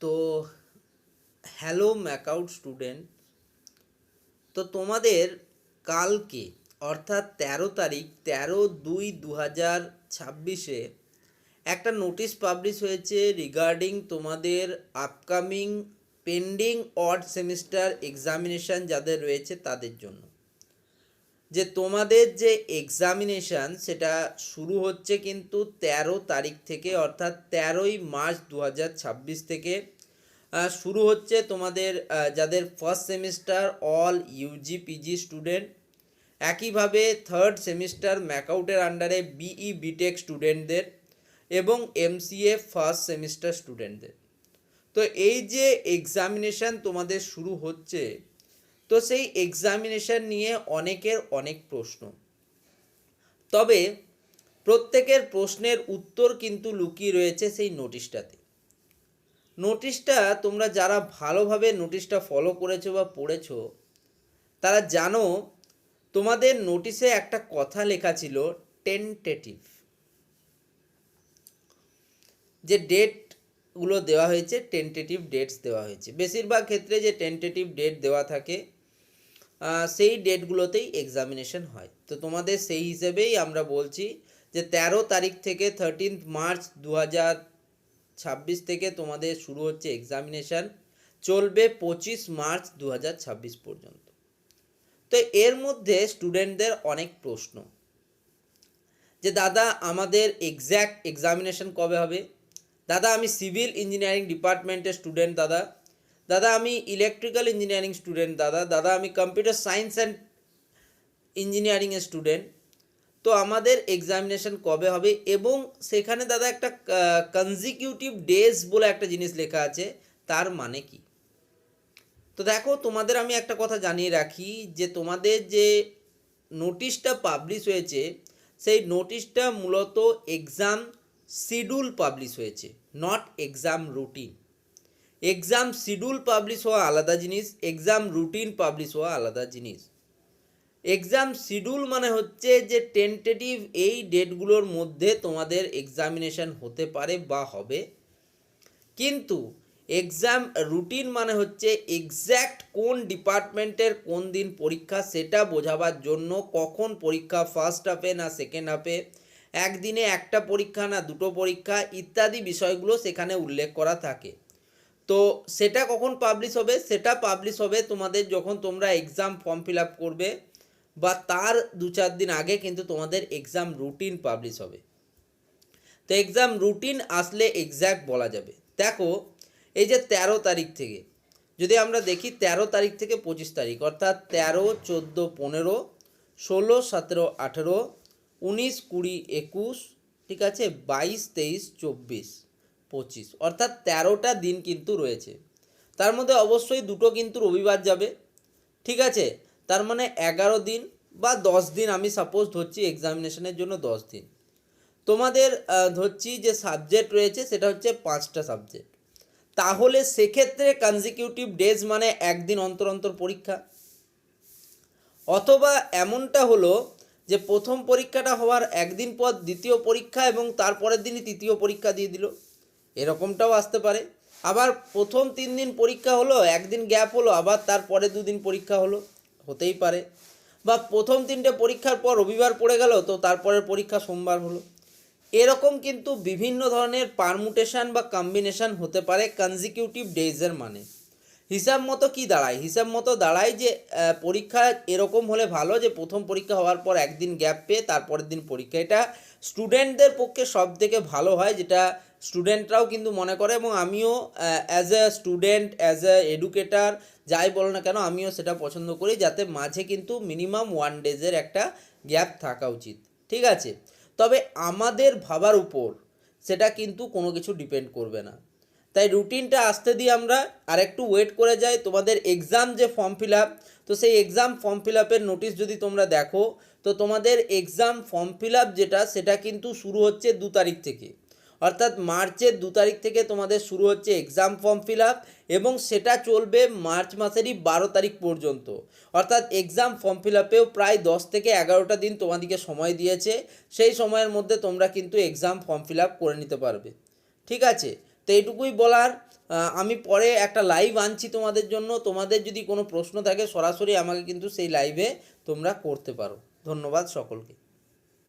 তো hello MAKAUT student তো তোমাদের কালকে অর্থাৎ তেরো তারিখ, তেরো দুই দু হাজার ছাব্বিশে একটা নোটিশ পাবলিশ হয়েছে রিগার্ডিং তোমাদের upcoming pending odd semester examination যাদের রয়েছে তাদের জন্য। যে তোমাদের যে এক্সামিনেশান সেটা শুরু হচ্ছে কিন্তু তেরো তারিখ থেকে, অর্থাৎ তেরোই মার্চ দু হাজার ছাব্বিশ থেকে। শুরু হচ্ছে তোমাদের যাদের first semester all UG PG student একইভাবে থার্ড সেমিস্টার ম্যাকআউটের আন্ডারে বিই বিটেক স্টুডেন্টদের এবং এমসিএ ফার্স্ট সেমিস্টার স্টুডেন্টদের তো এই যে এক্সামিনেশান তোমাদের শুরু হচ্ছে তো সেই এক্সামিনেশান নিয়ে অনেকের অনেক প্রশ্ন। তবে প্রত্যেকের প্রশ্নের উত্তর কিন্তু লুকিয়ে রয়েছে সেই নোটিশটাতে নোটিশটা তোমরা যারা ভালোভাবে নোটিশটা ফলো করেছ বা পড়েছো, তারা জানো তোমাদের নোটিশে একটা কথা লেখা ছিল টেন্টেটিভ যে ডেটগুলো দেওয়া হয়েছে টেন্টেটিভ ডেটস দেওয়া হয়েছে। বেশিরভাগ ক্ষেত্রে যে টেন্টেটিভ ডেট দেওয়া থাকে সেই ডেটগুলোতেই এক্সামিনেশন হয়। তো তোমাদের সেই হিসেবেই আমরা বলছি যে তেরো তারিখ থেকে থার্টিন্থ মার্চ দু ছাব্বিশ থেকে তোমাদের শুরু হচ্ছে এক্সামিনেশান চলবে পঁচিশ মার্চ দু ছাব্বিশ পর্যন্ত। তো এর মধ্যে স্টুডেন্টদের অনেক প্রশ্ন। যে দাদা, আমাদের এক্স্যাক্ট এক্সামিনেশন কবে হবে? দাদা, আমি সিভিল ইঞ্জিনিয়ারিং ডিপার্টমেন্টের স্টুডেন্ট দাদা। দাদা, আমি ইলেকট্রিক্যাল ইঞ্জিনিয়ারিং স্টুডেন্ট দাদা। দাদা, আমি কম্পিউটার সায়েন্স অ্যান্ড ইঞ্জিনিয়ারিংয়ের স্টুডেন্ট তো আমাদের এক্সামিনেশন কবে হবে? এবং সেখানে দাদা একটা কনজিকিউটিভ ডেজ বলে একটা জিনিস লেখা আছে। তার মানে কি? তো দেখো, তোমাদের আমি একটা কথা জানিয়ে রাখি যে, তোমাদের যে নোটিশটা পাবলিশ হয়েছে, সেই নোটিশটা মূলত এক্সাম শিডিউল পাবলিশ হয়েছে not exam routine exam schedule publish হওয়া আলাদা জিনিস এক্সাম রুটিন পাবলিশ হওয়া আলাদা জিনিস। এক্সাম শিডিউল মানে হচ্ছে যে টেন্টেটিভ এই ডেটগুলোর মধ্যে তোমাদের এক্সামিনেশন হতে পারে বা হবে। কিন্তু এক্সাম রুটিন মানে হচ্ছে এক্স্যাক্ট কোন ডিপার্টমেন্টের কোন দিন পরীক্ষা সেটা বোঝাবার জন্য কখন পরীক্ষা ফার্স্ট হাফে না সেকেন্ড হাফে একদিনে একটা পরীক্ষা না দুটো পরীক্ষা ইত্যাদি বিষয়গুলো সেখানে উল্লেখ করা থাকে। তো সেটা কখন পাবলিশ হবে? সেটা পাবলিশ হবে তোমাদের যখন তোমরা এক্সাম ফর্ম ফিল আপ করবে বা তার দু চার দিন আগে কিন্তু তোমাদের এক্সাম রুটিন পাবলিশ হবে। তো এক্সাম রুটিন আসলে এক্স্যাক্ট বলা যাবে। দেখো, এই যে তেরো তারিখ থেকে, যদি আমরা দেখি তেরো তারিখ থেকে পঁচিশ তারিখ, অর্থাৎ তেরো, চোদ্দ, পনেরো, ষোলো, সতেরো, আঠেরো, উনিশ, কুড়ি, একুশ, ঠিক আছে, বাইশ, তেইশ, চব্বিশ। পঁচিশ। অর্থাৎ তেরোটা দিন কিন্তু রয়েছে। তার মধ্যে অবশ্যই দুটো কিন্তু রবিবার যাবে। ঠিক আছে? তার মানে এগারো দিন বা দশ দিন আমি সাপোজ ধরছি এক্সামিনেশনের জন্য দশ দিন। তোমাদের ধরছি যে সাবজেক্ট রয়েছে সেটা হচ্ছে পাঁচটা সাবজেক্ট তাহলে সেক্ষেত্রে কনজিকিউটিভ ডেজ মানে একদিন অন্তর অন্তর পরীক্ষা। অথবা এমনটা হলো যে প্রথম পরীক্ষাটা হওয়ার একদিন পর দ্বিতীয় পরীক্ষা এবং তারপরের দিনই তৃতীয় পরীক্ষা দিয়ে দিল। এরকমটাও আসতে পারে। আবার প্রথম তিন দিন পরীক্ষা হলো, একদিন গ্যাপ হলো, আবার তারপরে দুদিন পরীক্ষা হলো, হতেই পারে। বা প্রথম তিনটে পরীক্ষার পর রবিবার পড়ে গেল, তো তারপরের পরীক্ষা সোমবার হলো। এরকম কিন্তু বিভিন্ন ধরনের পারমুটেশান বা কম্বিনেশান হতে পারে কনজিকিউটিভ ডেজের মানে। হিসাব মতো কি দাঁড়ায়? হিসাব মতো দাঁড়ায় যে পরীক্ষা এরকম হলে ভালো যে, প্রথম পরীক্ষা হওয়ার পর একদিন গ্যাপ পেয়ে তারপরের দিন পরীক্ষা। এটা স্টুডেন্টদের পক্ষে সব থেকে ভালো হয়, যেটা স্টুডেন্টরাও কিন্তু মনে করে এবং আমিও as a student as a educator যাই বলো না কেন, আমিও সেটা পছন্দ করি যাতে মাঝে কিন্তু মিনিমাম ওয়ান ডেজের একটা গ্যাপ থাকা উচিত। ঠিক আছে? তবে আমাদের ভাবার উপর সেটা কিন্তু কোনো কিছু ডিপেন্ড করবে না। তাই রুটিনটা আসতে দিয়ে আমরা আর একটু ওয়েট করে যাই। তোমাদের এক্সাম যে ফর্ম ফিল আপ তো সেই এক্সাম ফর্ম ফিল আপের নোটিশ যদি তোমরা দেখো, তো তোমাদের এক্সাম ফর্ম ফিল আপ যেটা, সেটা কিন্তু শুরু হচ্ছে দু তারিখ থেকে। অর্থাৎ মার্চের দু তারিখ থেকে তোমাদের শুরু হচ্ছে এক্সাম ফর্ম ফিল আপ এবং সেটা চলবে মার্চ মাসেরই বারো তারিখ পর্যন্ত। অর্থাৎ এক্সাম ফর্ম ফিল আপেও প্রায় দশ থেকে এগারোটা দিন তোমাদেরকে সময় দিয়েছে। সেই সময়ের মধ্যে তোমরা কিন্তু এক্সাম ফর্ম ফিল আপ করে নিতে পারবে। ঠিক আছে? তো এটুকুই বলার। আমি পরে একটা লাইভ আনছি তোমাদের জন্য। তোমাদের যদি কোনো প্রশ্ন থাকে সরাসরি আমাকে কিন্তু সেই লাইভে তোমরা করতে পারো। ধন্যবাদ সকলকে।